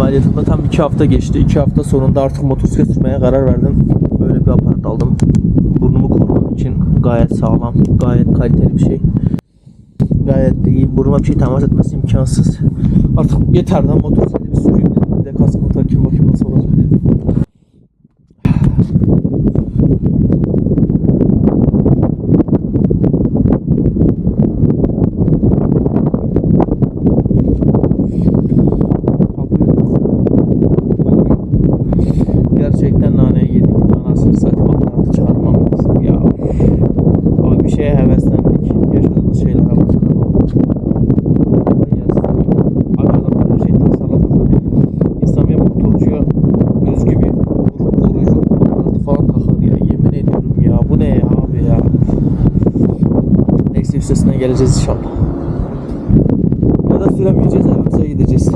Ameliyatımda tam iki hafta geçti. İki hafta sonunda artık motosiklet sürmeye karar verdim. Böyle bir aparat aldım. Burnumu korumak için gayet sağlam, gayet kaliteli bir şey. Gayet de iyi. Burnuma bir şey temas etmesi imkansız. Artık yeter lan motosikleti bir süreyim şeye heveslendik. Yaşadığımız yarısı. Abi adamlar her şeyi tasarla tasarla. İnsan bir motorcuya özgü bir koruyucu aparatı falan ya. Yemin ediyorum ya. Bu ne ya abi ya. Neyse üstesinden geleceğiz inşallah. Ya da süremeyeceğiz evimize gideceğiz.